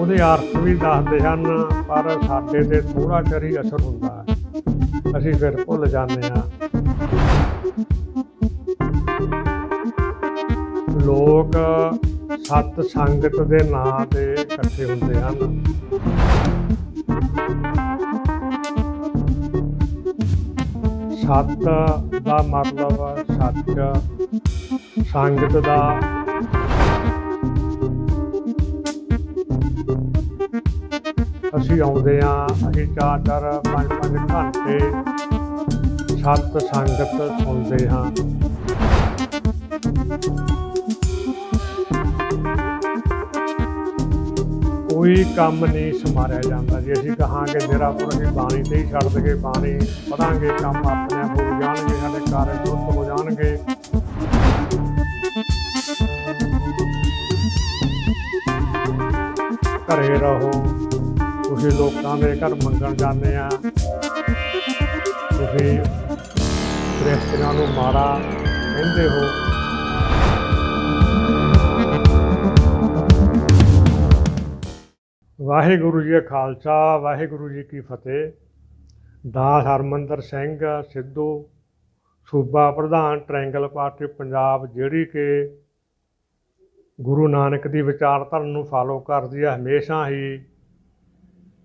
ਉਹਦੇ ਅਰਥ ਵੀ ਦੱਸਦੇ ਹਨ, ਪਰ ਸਾਡੇ ਤੇ ਥੋੜਾ ਚਿਰ ਹੀ ਅਸਰ ਹੁੰਦਾ ਹੈ। ਅਸੀਂ ਫਿਰ ਭੁੱਲ ਜਾਂਦੇ ਹਾਂ। ਲੋਕ ਸਤ ਸੰਗਤ ਦੇ ਨਾਂ ਤੇ ਇਕੱਠੇ ਹੁੰਦੇ ਹਨ। ਸਤ ਦਾ ਮਤਲਬ ਸੱਚ, ਸੰਗਤ ਦਾ ਅਸੀਂ ਆਉਂਦੇ ਆ ਅਸੀਂ ਚਾਰ ਚਾਰ, ਪੰਜ ਪੰਜ ਘੰਟੇ ਸਤ ਸੰਗਤ ਸੁਣਦੇ ਹਾਂ। ਕੋਈ ਕੰਮ ਨਹੀਂ ਸਮਾਰਿਆ ਜਾਂਦਾ ਜੇ। ਅਸੀਂ ਕਹਾਂਗੇ, ਮੇਰਾ ਪੁਰ ਅਸੀਂ ਬਾਣੀ ਤੇ ਹੀ ਛੱਡ ਦਗੇ ਬਾਣੀ ਪੜਾਂਗੇ, ਕੰਮ ਆਪਣੇ ਆਪ ਹੋ ਜਾਣਗੇ, ਸਾਡੇ ਕਾਰਜ ਦੁੱਧ ਹੋ ਜਾਣਗੇ। ਘਰੇ ਰਹੋ। ਤੁਸੀਂ ਲੋਕਾਂ ਦੇ ਘਰ ਮੰਗਣ ਜਾਂਦੇ ਆ। ਤੁਸੀਂ ਗ੍ਰਸਤੀਆਂ ਨੂੰ ਮਾੜਾ ਕਹਿੰਦੇ ਹੋ। ਵਾਹਿਗੁਰੂ ਜੀ ਕਾ ਖਾਲਸਾ, ਵਾਹਿਗੁਰੂ ਜੀ ਕੀ ਫਤਿਹ। ਦਾਸ ਹਰਮੰਦਰ ਸਿੰਘ ਸਿੱਧੂ, ਸੂਬਾ ਪ੍ਰਧਾਨ ਟ੍ਰਾਇੰਗਲ ਪਾਰਟੀ ਪੰਜਾਬ, ਜਿਹੜੀ ਕਿ ਗੁਰੂ ਨਾਨਕ ਦੀ ਵਿਚਾਰਧਾਰਾ ਨੂੰ ਫਾਲੋ ਕਰਦੀ ਹੈ ਹਮੇਸ਼ਾ ਹੀ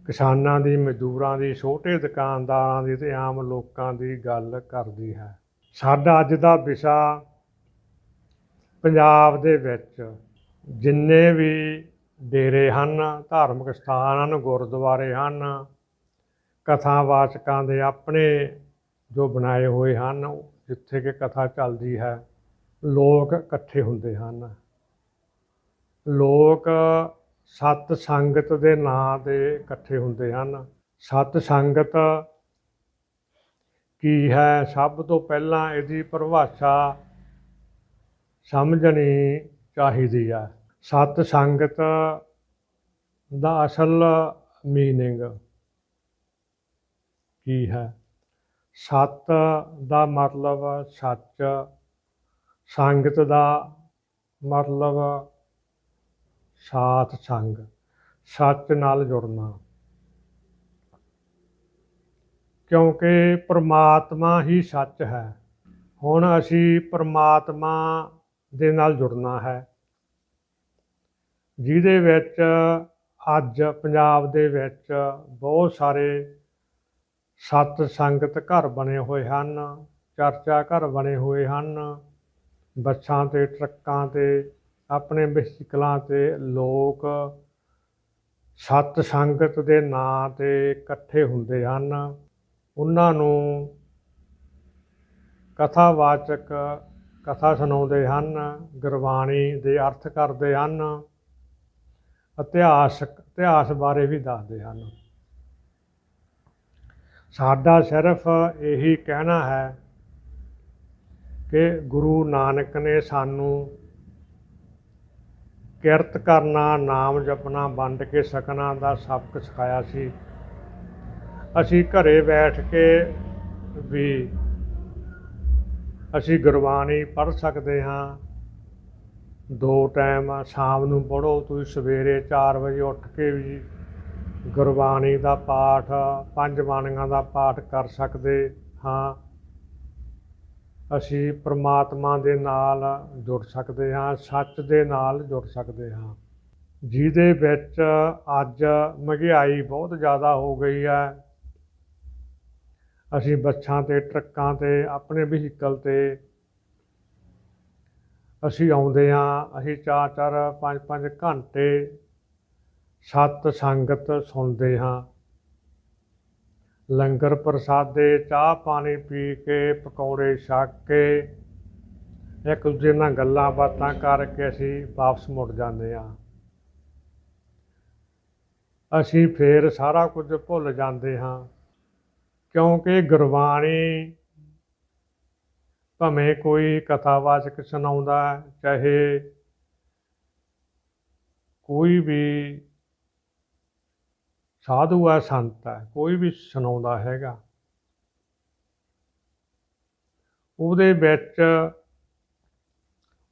ਕਿਸਾਨਾਂ ਦੀ, ਮਜ਼ਦੂਰਾਂ ਦੀ, ਛੋਟੇ ਦੁਕਾਨਦਾਰਾਂ ਦੀ ਤੇ ਆਮ ਲੋਕਾਂ ਦੀ ਗੱਲ ਕਰਦੀ ਹੈ। ਸਾਡਾ ਅੱਜ ਦਾ ਵਿਸ਼ਾ ਪੰਜਾਬ ਦੇ ਵਿੱਚ ਜਿੰਨੇ ਵੀ ਡੇਰੇ ਹਨ, ਧਾਰਮਿਕ ਸਥਾਨ ਹਨ, ਗੁਰਦੁਆਰੇ ਹਨ ਕਥਾਵਾਚਕਾਂ ਦੇ ਆਪਣੇ ਜੋ ਬਣਾਏ ਹੋਏ ਹਨ ਜਿੱਥੇ ਕਿ ਕਥਾ ਚੱਲਦੀ ਹੈ, ਲੋਕ ਇਕੱਠੇ ਹੁੰਦੇ ਹਨ। ਲੋਕ ਸਤ ਸੰਗਤ ਦੇ ਨਾਂ ਤੇ ਇਕੱਠੇ ਹੁੰਦੇ ਹਨ। ਸਤ ਸੰਗਤ ਕੀ ਹੈ? ਸਭ ਤੋਂ ਪਹਿਲਾਂ ਇਹਦੀ ਪਰਿਭਾਸ਼ਾ ਸਮਝਣੀ ਚਾਹੀਦੀ ਹੈ। ਸਤ ਸੰਗਤ ਦਾ ਅਸਲ ਮੀਨਿੰਗ ਕੀ ਹੈ? ਸਤ ਦਾ ਮਤਲਬ ਸੱਚ, ਸੰਗਤ ਦਾ ਮਤਲਬ ਸਾਥ ਸੰਗ, ਸੱਚ ਨਾਲ ਜੁੜਨਾ। ਕਿਉਂਕਿ ਪ੍ਰਮਾਤਮਾ ਹੀ ਸੱਚ ਹੈ, ਹੁਣ ਅਸੀਂ ਪ੍ਰਮਾਤਮਾ ਦੇ ਨਾਲ ਜੁੜਨਾ ਹੈ। ਜਿਹਦੇ ਵਿੱਚ, ਅੱਜ ਪੰਜਾਬ ਦੇ ਵਿੱਚ ਬਹੁਤ ਸਾਰੇ ਸਤ ਸੰਗਤ ਘਰ ਬਣੇ ਹੋਏ ਹਨ, ਚਰਚਾ ਘਰ ਬਣੇ ਹੋਏ ਹਨ, ਬੱਸਾਂ ਤੇ, ਟਰੱਕਾਂ ਤੇ ਆਪਣੇ ਵਹੀਕਲਾਂ ਤੇ ਲੋਕ ਸਤ ਸੰਗਤ ਦੇ ਨਾਂ ਤੇ ਇਕੱਠੇ ਹੁੰਦੇ ਹਨ। ਉਹਨਾਂ ਨੂੰ ਕਥਾਵਾਚਕ ਕਥਾ ਸੁਣਾਉਂਦੇ ਹਨ, ਗੁਰਬਾਣੀ ਦੇ ਅਰਥ ਕਰਦੇ ਹਨ ਇਤਿਹਾਸਕ ਇਤਿਹਾਸ ਬਾਰੇ ਵੀ ਦੱਸਦੇ ਹਨ। ਸਾਡਾ ਸਿਰਫ ਇਹੀ ਕਹਿਣਾ ਹੈ ਕਿ ਗੁਰੂ ਨਾਨਕ ਨੇ ਸਾਨੂੰ ਕਿਰਤ ਕਰਨਾ, ਨਾਮ ਜਪਣਾ, ਵੰਡ ਕੇ ਸਕਣਾ ਦਾ ਸਬਕ ਸਿਖਾਇਆ ਸੀ। ਅਸੀਂ ਘਰੇ ਬੈਠ ਕੇ ਵੀ ਅਸੀਂ ਗੁਰਬਾਣੀ ਪੜ੍ਹ ਸਕਦੇ ਹਾਂ। ਦੋ ਟਾਈਮ ਸ਼ਾਮ ਨੂੰ ਪੜ੍ਹੋ, ਤੁਸੀਂ ਸਵੇਰੇ 4 ਵਜੇ ਉੱਠ ਕੇ ਵੀ ਗੁਰਬਾਣੀ ਦਾ ਪਾਠ, ਪੰਜ ਬਾਣੀਆਂ ਦਾ ਪਾਠ ਕਰ ਸਕਦੇ ਹਾਂ। ਅਸੀਂ ਪ੍ਰਮਾਤਮਾ ਦੇ ਨਾਲ ਜੁੜ ਸਕਦੇ ਹਾਂ, ਸੱਚ ਦੇ ਨਾਲ ਜੁੜ ਸਕਦੇ ਹਾਂ। ਜਿਹਦੇ ਵਿੱਚ ਅੱਜ ਮਹਿੰਗਾਈ ਬਹੁਤ ਜ਼ਿਆਦਾ ਹੋ ਗਈ ਹੈ। ਅਸੀਂ ਬੱਸਾਂ ਤੇ, ਟਰੱਕਾਂ ਤੇ, ਆਪਣੇ ਵਹੀਕਲ ਤੇ ਅਸੀਂ ਆਉਂਦੇ ਹਾਂ। ਅਸੀਂ ਚਾਰ ਚਾਰ, ਪੰਜ ਪੰਜ ਘੰਟੇ ਸਤ ਸੰਗਤ ਸੁਣਦੇ ਹਾਂ। ਲੰਗਰ ਪ੍ਰਸਾਦੇ, ਚਾਹ ਪਾਣੀ ਪੀ ਕੇ, ਪਕੌੜੇ ਛਕ ਕੇ, ਇੱਕ ਦੂਜੇ ਨਾਲ ਗੱਲਾਂ ਬਾਤਾਂ ਕਰਕੇ ਅਸੀਂ ਵਾਪਸ ਮੁੜ ਜਾਂਦੇ ਹਾਂ। ਅਸੀਂ ਫੇਰ ਸਾਰਾ ਕੁਝ ਭੁੱਲ ਜਾਂਦੇ ਹਾਂ, ਕਿਉਂਕਿ ਗੁਰਬਾਣੀ ਭਾਵੇਂ ਕੋਈ ਕਥਾਵਾਚਕ ਸੁਣਾਉਂਦਾ ਚਾਹੇ ਕੋਈ ਵੀ ਸਾਧੂ ਹੈ ਸੰਤ ਹੈ ਕੋਈ ਵੀ ਸੁਣਾਉਂਦਾ ਹੈਗਾ। ਉਹਦੇ ਵਿੱਚ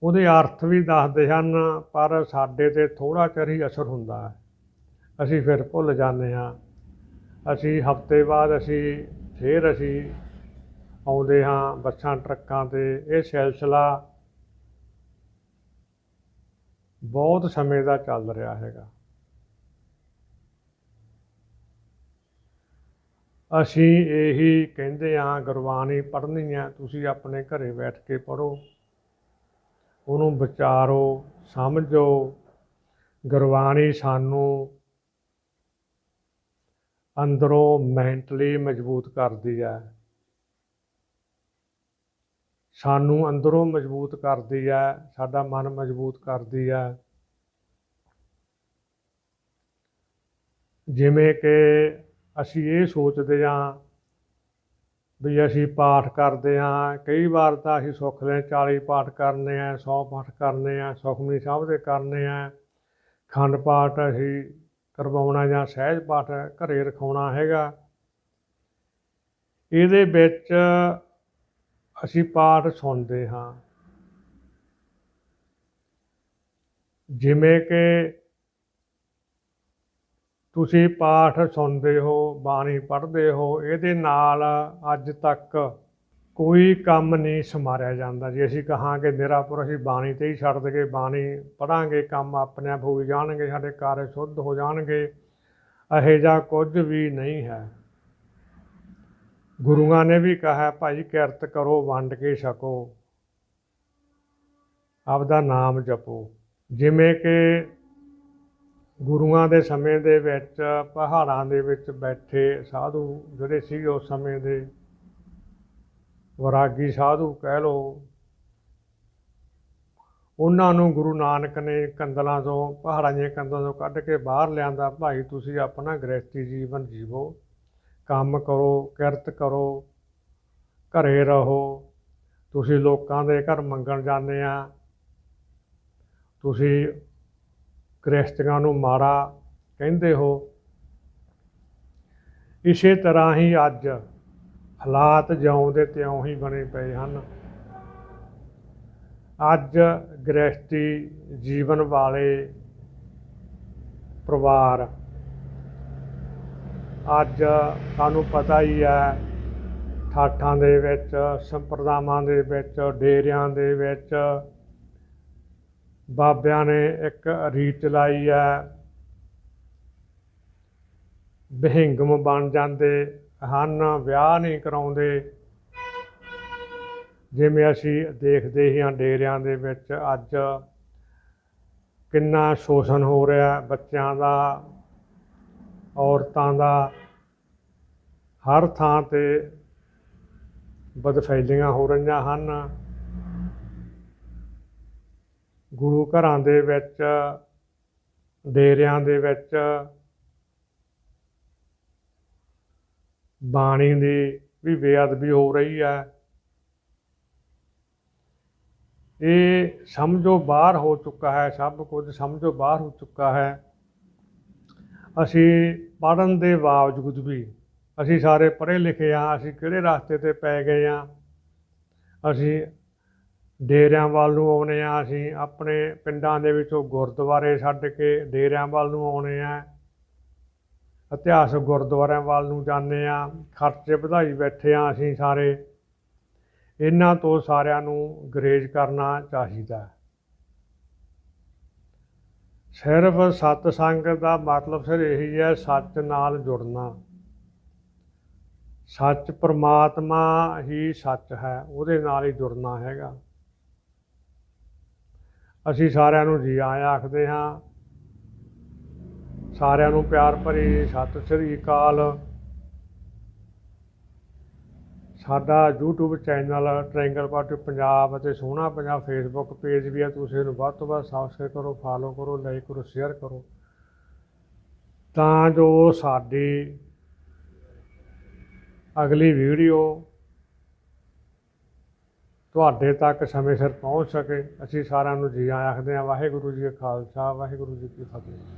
ਉਹਦੇ ਅਰਥ ਵੀ ਦੱਸਦੇ ਹਨ, ਪਰ ਸਾਡੇ ਤੇ ਥੋੜਾ ਚਿਰ ਹੀ ਅਸਰ ਹੁੰਦਾ ਹੈ। ਅਸੀਂ ਫਿਰ ਭੁੱਲ ਜਾਂਦੇ ਹਾਂ। ਅਸੀਂ ਹਫ਼ਤੇ ਬਾਅਦ ਅਸੀਂ ਫਿਰ ਅਸੀਂ ਆਉਂਦੇ ਹਾਂ ਬੱਸਾਂ, ਟਰੱਕਾਂ ਤੇ। ਇਹ ਸਿਲਸਿਲਾ ਬਹੁਤ ਸਮੇਂ ਦਾ ਚੱਲ ਰਿਹਾ ਹੈਗਾ। ਅਸੀਂ ਇਹੀ ਕਹਿੰਦੇ ਹਾਂ, ਗੁਰਬਾਣੀ ਪੜ੍ਹਨੀ ਹੈ, ਤੁਸੀਂ ਆਪਣੇ ਘਰੇ ਬੈਠ ਕੇ ਪੜ੍ਹੋ। ਉਹਨੂੰ ਵਿਚਾਰੋ, ਸਮਝੋ, ਗੁਰਬਾਣੀ ਸਾਨੂੰ ਅੰਦਰੋਂ ਮੈਂਟਲੀ ਮਜ਼ਬੂਤ ਕਰਦੀ ਹੈ। ਸਾਨੂੰ ਅੰਦਰੋਂ ਮਜ਼ਬੂਤ ਕਰਦੀ ਹੈ, ਸਾਡਾ ਮਨ ਮਜ਼ਬੂਤ ਕਰਦੀ ਹੈ। ਜਿਵੇਂ ਕਿ ਅਸੀਂ ਇਹ ਸੋਚਦੇ ਹਾਂ ਵੀ ਅਸੀਂ ਪਾਠ ਕਰਦੇ ਹਾਂ। ਕਈ ਵਾਰ ਤਾਂ ਅਸੀਂ ਸੁੱਖ ਲੈ 40 ਪਾਠ ਕਰਨੇ ਆ 100 ਪਾਠ ਕਰਨੇ ਆ ਸੁਖਮਨੀ ਸਾਹਿਬ ਦੇ ਕਰਨੇ ਆ ਖੰਡ ਪਾਠ ਅਸੀਂ ਕਰਵਾਉਣਾ ਜਾਂ ਸਹਿਜ ਪਾਠ ਘਰੇ ਰਖਾਉਣਾ ਹੈਗਾ। ਇਹਦੇ ਵਿੱਚ ਅਸੀਂ ਪਾਠ ਸੁਣਦੇ ਹਾਂ। ਜਿਵੇਂ ਕਿ ਤੁਸੀਂ ਪਾਠ ਸੁਣਦੇ ਹੋ, ਬਾਣੀ ਪੜ੍ਹਦੇ ਹੋ, ਇਹਦੇ ਨਾਲ ਅੱਜ ਤੱਕ ਕੋਈ ਕੰਮ ਨਹੀਂ ਸਮਾਰਿਆ ਜਾਂਦਾ ਜੇ। ਅਸੀਂ ਕਹਾਂਗੇ ਨਿਰਾਪੁਰ ਅਸੀਂ ਬਾਣੀ ਤੇ ਹੀ ਛੱਡ ਦਈਏ, ਬਾਣੀ ਪੜਾਂਗੇ ਕੰਮ ਆਪਣੇ ਆਪ ਹੋ ਜਾਣਗੇ, ਸਾਡੇ ਕਾਰਜ ਸ਼ੁੱਧ ਹੋ ਜਾਣਗੇ, ਇਹੋ ਜਿਹਾ ਕੁਝ ਵੀ ਨਹੀਂ ਹੈ। ਗੁਰੂਆਂ ਨੇ ਵੀ ਕਹਾ, ਭਾਈ, ਕਿਰਤ ਕਰੋ, ਵੰਡ ਕੇ ਛਕੋ, ਆਪਦਾ ਨਾਮ ਜਪੋ। ਜਿਵੇਂ ਕਿ ਗੁਰੂਆਂ ਦੇ ਸਮੇਂ ਦੇ ਵਿੱਚ, ਪਹਾੜਾਂ ਦੇ ਵਿੱਚ ਬੈਠੇ ਸਾਧੂ ਜਿਹੜੇ ਸੀ ਉਸ ਸਮੇਂ ਦੇ, ਵਰਾਗੀ ਸਾਧੂ ਕਹਿ ਲਓ, ਉਹਨਾਂ ਨੂੰ ਗੁਰੂ ਨਾਨਕ ਨੇ ਕੰਦਲਾਂ ਤੋਂ, ਪਹਾੜਾਂ ਦੀਆਂ ਕੰਦਲਾਂ ਤੋਂ ਕੱਢ ਕੇ ਬਾਹਰ ਲਿਆਂਦਾ, ਭਾਈ ਤੁਸੀਂ ਆਪਣਾ ਗ੍ਰਸਤੀ ਜੀਵਨ ਜੀਵੋ, ਕੰਮ ਕਰੋ, ਕਿਰਤ ਕਰੋ, ਘਰੇ ਰਹੋ, ਤੁਸੀਂ ਲੋਕਾਂ ਦੇ ਘਰ ਮੰਗਣ ਜਾਂਦੇ ਆ, ਤੁਸੀਂ ਗ੍ਰਸਤੀਆਂ ਨੂੰ ਮਾੜਾ ਕਹਿੰਦੇ ਹੋ। ਇਸੇ ਤਰ੍ਹਾਂ ਹੀ ਅੱਜ ਹਾਲਾਤ ਜਿਉਂ ਦੇ ਤਿਉਂ ਹੀ ਬਣੇ ਪਏ ਹਨ। ਅੱਜ ਗ੍ਰਸਤੀ ਜੀਵਨ ਵਾਲੇ ਪਰਿਵਾਰ, ਅੱਜ ਸਾਨੂੰ ਪਤਾ ਹੀ ਹੈ, ਠਾਠਾਂ ਦੇ ਵਿੱਚ, ਸੰਪਰਦਾਵਾਂ ਦੇ ਵਿੱਚ, ਡੇਰਿਆਂ ਦੇ ਵਿੱਚ ਬਾਬਿਆਂ ਨੇ ਇੱਕ ਰੀਤ ਚਲਾਈ ਹੈ। ਬਹਿੰਗਮ ਬਣ ਜਾਂਦੇ, ਹਨ ਵਿਆਹ ਨਹੀਂ ਕਰਾਉਂਦੇ। ਜਿਵੇਂ ਅਸੀਂ ਦੇਖਦੇ ਹੀ ਹਾਂ ਡੇਰਿਆਂ ਦੇ ਵਿੱਚ ਅੱਜ ਕਿੰਨਾ ਸ਼ੋਸ਼ਣ ਹੋ ਰਿਹਾ ਬੱਚਿਆਂ ਦਾ, ਔਰਤਾਂ ਦਾ। ਹਰ ਥਾਂ ਤੇ ਬਦਫੈਲੀਆਂ ਹੋ ਰਹੀਆਂ ਹਨ। ਗੁਰੂ ਘਰਾਂ ਦੇ ਵਿੱਚ, ਡੇਰਿਆਂ ਦੇ ਵਿੱਚ, ਬਾਣੀ ਦੀ ਵੀ ਬੇਅਦਬੀ ਹੋ ਰਹੀ ਹੈ। ਇਹ ਸਮਝੋ ਬਾਹਰ ਹੋ ਚੁੱਕਾ ਹੈ, ਸਭ ਕੁਝ ਸਮਝੋ ਬਾਹਰ ਹੋ ਚੁੱਕਾ ਹੈ। ਅਸੀਂ ਪੜ੍ਹਨ ਦੇ ਬਾਵਜੂਦ ਵੀ ਅਸੀਂ ਸਾਰੇ ਪੜ੍ਹੇ ਲਿਖੇ ਹਾਂ, ਅਸੀਂ ਕਿਹੜੇ ਰਸਤੇ ਤੇ ਪੈ ਗਏ ਹਾਂ? ਅਸੀਂ ਡੇਰਿਆਂ ਵੱਲ ਨੂੰ ਆਉਨੇ ਆ, ਅਸੀਂ ਆਪਣੇ ਪਿੰਡਾਂ ਦੇ ਵਿੱਚੋਂ ਗੁਰਦੁਆਰੇ ਛੱਡ ਕੇ ਡੇਰਿਆਂ ਵੱਲ ਨੂੰ ਆਉਨੇ ਆ। ਇਤਿਹਾਸ ਗੁਰਦੁਆਰਿਆਂ ਵੱਲ ਨੂੰ ਜਾਂਦੇ ਆ, ਖਰਚੇ ਵਧਾਈ ਬੈਠੇ ਆ ਅਸੀਂ ਸਾਰੇ। ਇਹਨਾਂ ਤੋਂ ਸਾਰਿਆਂ ਨੂੰ ਗਰੇਜ ਕਰਨਾ ਚਾਹੀਦਾ। ਸਿਰਫ ਸਤਸੰਗ ਦਾ ਮਤਲਬ ਸਿਰ ਇਹੀ ਹੈ, ਸੱਚ ਨਾਲ ਜੁੜਨਾ। ਸੱਚ ਪਰਮਾਤਮਾ ਹੀ ਸੱਚ ਹੈ, ਉਹਦੇ ਨਾਲ ਹੀ ਜੁੜਨਾ ਹੈਗਾ। ਅਸੀਂ ਸਾਰਿਆਂ ਨੂੰ ਜੀ ਆਇਆਂ ਆਖਦੇ ਹਾਂ। ਸਾਰਿਆਂ ਨੂੰ ਪਿਆਰ ਭਰੀ ਸਤਿ ਸ੍ਰੀ ਅਕਾਲ। ਸਾਡਾ YouTube channel triangle party Punjab ਅਤੇ ਸੋਹਣਾ ਪੰਜਾਬ ਫੇਸਬੁੱਕ ਪੇਜ ਵੀ ਹੈ। ਤੁਸੀਂ ਇਹਨੂੰ ਵੱਧ ਤੋਂ ਵੱਧ ਸਬਸਕ੍ਰਾਈਬ ਕਰੋ ਫਾਲੋ ਕਰੋ ਲਾਈਕ ਕਰੋ ਸ਼ੇਅਰ ਕਰੋ। ਤਾਂ ਜੋ ਸਾਡੀ ਅਗਲੀ ਵੀਡੀਓ ਤੁਹਾਡੇ ਤੱਕ ਸਮੇਂ ਸਿਰ ਪਹੁੰਚ ਸਕੇ। ਅਸੀਂ ਸਾਰਿਆਂ ਨੂੰ ਜੀ ਆਇਆਂ ਆਖਦੇ ਹਾਂ, ਵਾਹਿਗੁਰੂ ਜੀ ਕਾ ਖਾਲਸਾ, ਵਾਹਿਗੁਰੂ ਜੀ ਕੀ ਫਤਿਹ।